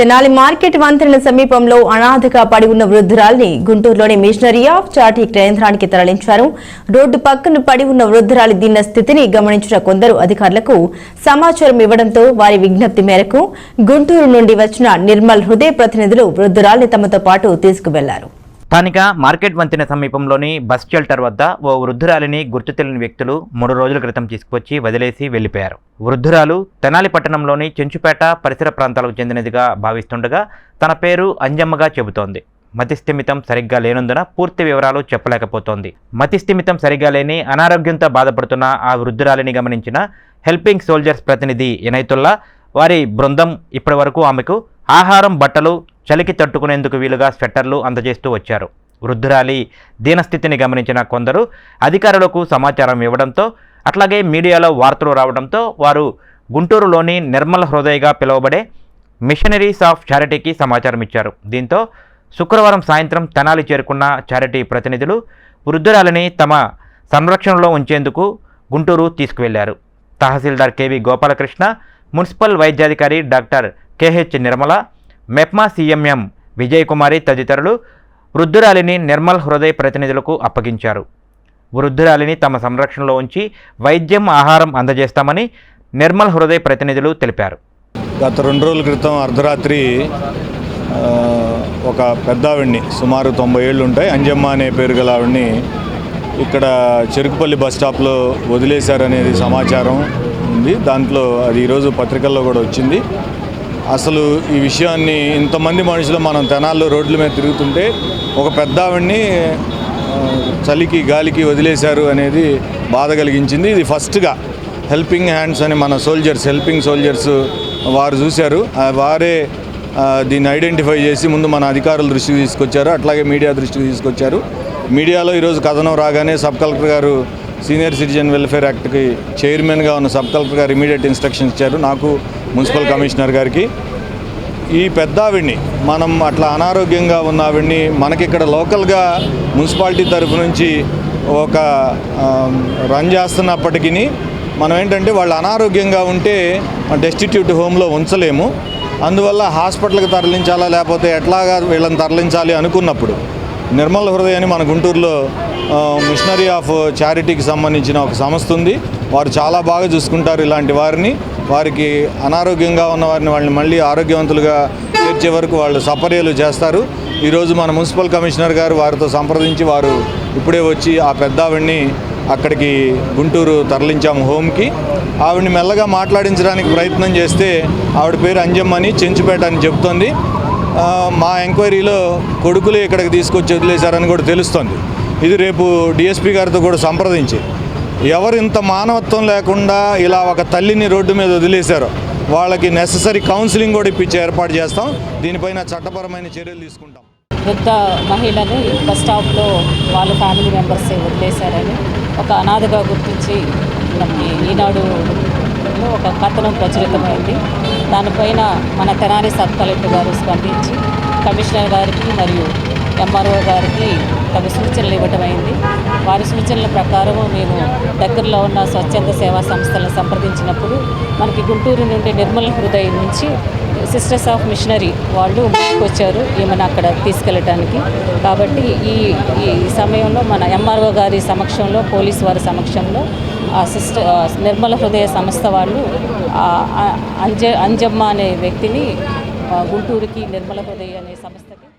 Tenali market వంతెన సమీపంలో అనాథగా పడి ఉన్న వృద్ధురాల్ని గుంటూరులోని మిషనరీ ఆఫ్ చార్టీ కేంద్రానికి తరలించారు. రోడ్డు పక్కన పడి ఉన్న వృద్ధురాలి దీన్న స్థితిని గమనించిన కొందరు అధికారులకు సమాచారం ఇవ్వడంతో వారి విజ్ఞప్తి మేరకు గుంటూరు నుండి వచ్చిన నిర్మల్ హృదయ ప్రతినిధులు వృద్ధురాల్ని తమతో పాటు తీసుకువెళ్ళారు. స్థానిక మార్కెట్ వంతెన సమీపంలోని బస్ షెల్టర్ వద్ద ఓ వృద్ధురాలిని గుర్తు తెలియని వ్యక్తులు మూడు రోజుల క్రితం తీసుకొచ్చి వదిలేసి వెళ్ళిపోయారు వృద్ధురాలు తెనాలి పట్టణంలోని చెంచుపేట పరిసర ప్రాంతాలకు చెందినదిగా భావిస్తుండగా తన పేరు అంజమ్మగా చెబుతోంది. మతిస్థిమితం సరిగ్గా లేనందున పూర్తి వివరాలు చెప్పలేకపోతోంది. మతిస్థిమితం సరిగ్గా లేని అనారోగ్యంతో బాధపడుతున్న ఆ వృద్ధురాలిని గమనించిన హెల్పింగ్ సోల్జర్స్ ప్రతినిధి ఇనైతుల్లా వారి బృందం ఇప్పటివరకు ఆమెకు ఆహారం బట్టలు చలికి తట్టుకునేందుకు వీలుగా స్వెట్టర్లు అందజేస్తూ వచ్చారు. వృద్ధురాలి దీనస్థితిని గమనించిన కొందరు అధికారులకు సమాచారం ఇవ్వడంతో అట్లాగే మీడియాలో వార్తలు రావడంతో వారు గుంటూరులోని నిర్మల హృదయగా పిలువబడే మిషనరీస్ ఆఫ్ చారిటీకి సమాచారం ఇచ్చారు. దీంతో శుక్రవారం సాయంత్రం తెనాలి చేరుకున్న చారిటీ ప్రతినిధులు వృద్ధురాలిని తమ సంరక్షణలో ఉంచేందుకు Guntur తీసుకువెళ్ళారు. Tahsildar K V Gopalakrishna municipal వైద్యాధికారి doctor K H Nirmala MEPMA CMM Vijayakumari తదితరులు వృద్ధురాలిని నిర్మల్ హృదయ ప్రతినిధులకు అప్పగించారు. వృద్ధురాలిని తమ సంరక్షణలో ఉంచి వైద్యం ఆహారం అందజేస్తామని నిర్మల్ హృదయ ప్రతినిధులు తెలిపారు. గత రెండు రోజుల క్రితం అర్ధరాత్రి ఒక పెద్దావిడ్ని సుమారు తొంభై ఏళ్ళు ఉంటాయి అంజమ్మ అనే పేరు గల ఆవిడ్ని ఇక్కడ చెరుకుపల్లి బస్ స్టాప్లో వదిలేశారనేది సమాచారం ఉంది. దాంట్లో అది ఈరోజు పత్రికల్లో కూడా వచ్చింది. అసలు ఈ విషయాన్ని ఇంతమంది మనుషులు మనం తెనాల్లో రోడ్ల మీద తిరుగుతుంటే ఒక పెద్ద ఆవిడ్ని చలికి గాలికి వదిలేశారు అనేది బాధ కలిగించింది. ఇది ఫస్ట్గా హెల్పింగ్ హ్యాండ్స్ అని మన సోల్జర్స్ హెల్పింగ్ సోల్జర్స్ వారు చూశారు. వారే దీన్ని ఐడెంటిఫై చేసి ముందు మన అధికారుల దృష్టికి తీసుకొచ్చారు. అట్లాగే మీడియా దృష్టికి తీసుకొచ్చారు. మీడియాలో ఈరోజు కథనం రాగానే సబ్ కలెక్టర్ గారు సీనియర్ సిటిజన్ వెల్ఫేర్ యాక్ట్కి చైర్మన్గా ఉన్న సబ్ కలెక్టర్ గారు ఇమీడియట్ ఇన్స్ట్రక్షన్స్ ఇచ్చారు. నాకు మున్సిపల్ కమిషనర్ గారికి. ఈ పెద్ద ఆవిడ్ని మనం అట్లా అనారోగ్యంగా ఉన్న ఆవిడ్ని మనకి ఇక్కడ లోకల్గా మున్సిపాలిటీ తరఫు నుంచి ఒక రన్ చేస్తున్నప్పటికీ మనం ఏంటంటే వాళ్ళు అనారోగ్యంగా ఉంటే డెస్టిట్యూట్ హోమ్లో ఉంచలేము. అందువల్ల హాస్పిటల్కి తరలించాలా లేకపోతే ఎట్లాగా వీళ్ళని తరలించాలి అనుకున్నప్పుడు నిర్మల్ హృదయ అని మన గుంటూరులో మిషనరీ ఆఫ్ చారిటీకి సంబంధించిన ఒక సంస్థ ఉంది. వారు చాలా బాగా చూసుకుంటారు ఇలాంటి వారిని. వారికి అనారోగ్యంగా ఉన్న వారిని వాళ్ళని మళ్ళీ ఆరోగ్యవంతులుగా తీర్చే వరకు వాళ్ళు సపర్యలు చేస్తారు. ఈరోజు మన మున్సిపల్ కమిషనర్ గారు వారితో సంప్రదించి వారు ఇప్పుడే వచ్చి ఆ పెద్ద ఆవిడ్ని అక్కడికి గుంటూరు తరలించాము హోమ్కి. ఆవిడ్ని మెల్లగా మాట్లాడించడానికి ప్రయత్నం చేస్తే ఆవిడ పేరు అంజమ్మ అని చెంచుపేట అని చెప్తోంది. మా ఎంక్వైరీలో కొడుకులు ఇక్కడికి తీసుకొచ్చి వదిలేశారని కూడా తెలుస్తుంది. ఇది రేపు డిఎస్పీ గారితో కూడా సంప్రదించి. ఎవరు ఇంత మానవత్వం లేకుండా ఇలా ఒక తల్లిని రోడ్డు మీద వదిలేశారో వాళ్ళకి నెససరీ కౌన్సిలింగ్ కూడా ఇప్పించి ఏర్పాటు చేస్తాం. దీనిపైన చట్టపరమైన చర్యలు తీసుకుంటాం. వృద్ధ మహిళను బస్ స్టాప్లో వాళ్ళ ఫ్యామిలీ మెంబర్స్ వదిలేశారని ఒక అనాథగా గుర్తించి మనకి ఈనాడు ఒక కథనం ప్రచురితమైంది. దానిపైన మన తెనాలి సబ్ కలెక్టర్ గారు స్పందించి కమిషనర్ గారికి మరియు ఎంఆర్ఓ గారికి తమ సూచనలు ఇవ్వటం అయింది. వారి సూచనల ప్రకారం మేము దగ్గరలో ఉన్న స్వచ్ఛంద సేవా సంస్థలను సంప్రదించినప్పుడు మనకి గుంటూరు నుండి నిర్మల హృదయం నుంచి సిస్టర్స్ ఆఫ్ మిషనరీ వాళ్ళు వచ్చారు ఈమెను అక్కడ తీసుకెళ్ళటానికి. కాబట్టి ఈ ఈ సమయంలో మన ఎంఆర్ఓ గారి సమక్షంలో పోలీస్ వారి సమక్షంలో ఆ సిస్టర్ నిర్మల హృదయ సంస్థ వాళ్ళు అంజ అంజమ్మ అనే వ్యక్తిని గుంటూరుకి నిర్మల హృదయ అనే సంస్థకి